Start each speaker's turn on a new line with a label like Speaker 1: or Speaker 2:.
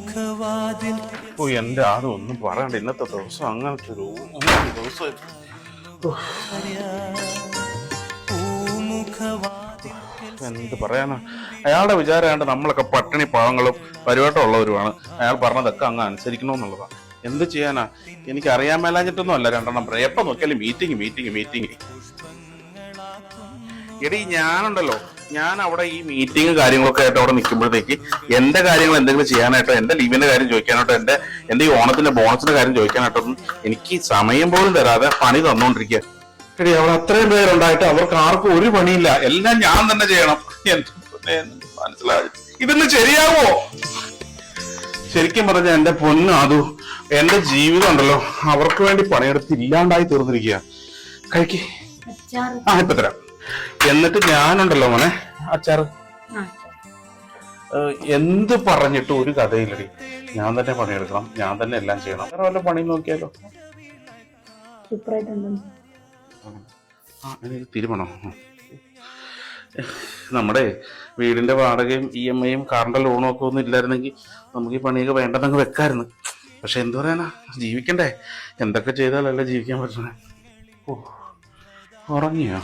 Speaker 1: പൂമുഖവാതിൽ
Speaker 2: ഓ എന്റെ ആദ്യം ഒന്നും പറയണ്ട. ഇന്നത്തെ ദിവസം അങ്ങനത്തെ ഒരു ദിവസം എന്ത് പറയാനാ? അയാളുടെ വിചാരമാണ്ട് നമ്മളൊക്കെ പട്ടിണി പാവങ്ങളും പരിവട്ടമുള്ളവരുമാണ്. അയാൾ പറഞ്ഞതൊക്കെ അങ്ങ് അനുസരിക്കണമെന്നുള്ളതാണ് എന്ത് ചെയ്യാനാ? എനിക്ക് അറിയാൻ മേലാഞ്ഞിട്ടൊന്നും അല്ല രണ്ടെണ്ണം പറയാം. എപ്പം നോക്കിയാലും മീറ്റിംഗ് മീറ്റിംഗ് മീറ്റിംഗ് എടി ഞാനുണ്ടല്ലോ. ഞാൻ അവിടെ ഈ മീറ്റിംഗ് കാര്യങ്ങളൊക്കെ ആയിട്ട് അവിടെ നിൽക്കുമ്പോഴത്തേക്ക് എന്റെ കാര്യങ്ങൾ എന്തെങ്കിലും ചെയ്യാനായിട്ടോ എന്റെ ലീവിന്റെ കാര്യം ചോദിക്കാനായിട്ടോ എന്റെ എന്റെ ഈ ഓണത്തിന്റെ ബോണസിന്റെ കാര്യം ചോദിക്കാനായിട്ടൊന്നും എനിക്ക് സമയം പോലും തരാതെ പണി തന്നോണ്ടിരിക്കുക എടി അവിടെ അത്രയും പേരുണ്ടായിട്ട് അവർക്ക് ആർക്കും ഒരു പണിയില്ല. എല്ലാം ഞാൻ തന്നെ ചെയ്യണം. മനസ്സിലായി. ഇതൊന്ന് ശരിയാവോ? ശരിക്കും പറഞ്ഞ എന്റെ പൊന്നു അതു എന്റെ ജീവിതം ഉണ്ടല്ലോ. അവർക്ക് വേണ്ടി പണിയെടുത്ത് ഇല്ലാണ്ടായി തീർന്നിരിക്കുക കഴിക്കേ. ആ ഇപ്പൊ തരാം. എന്നിട്ട് ഞാനുണ്ടല്ലോ മോനെ. അച്ചാറ്? എന്ത് പറഞ്ഞിട്ട് ഒരു കഥയില്ലടി. ഞാൻ തന്നെ പണിയെടുക്കണം. ഞാൻ തന്നെ എല്ലാം ചെയ്യണം. വേറെ വല്ല പണി നോക്കിയാലോ? തീരുമാനോ. നമ്മുടെ വീടിന്റെ വാടകയും ഇ എം ഐയും കാറിന്റെ ലോണും ഒക്കെ ഒന്നും ഇല്ലായിരുന്നെങ്കിൽ നമുക്ക് ഈ പണിയൊക്കെ വേണ്ടെന്നങ്ങ് വെക്കായിരുന്നു. പക്ഷെ എന്തു പറയാനാ? ജീവിക്കണ്ടേ? എന്തൊക്കെ ചെയ്താലല്ലേ ജീവിക്കാൻ പറ്റണേ? ഓ ഉറങ്ങിയോ?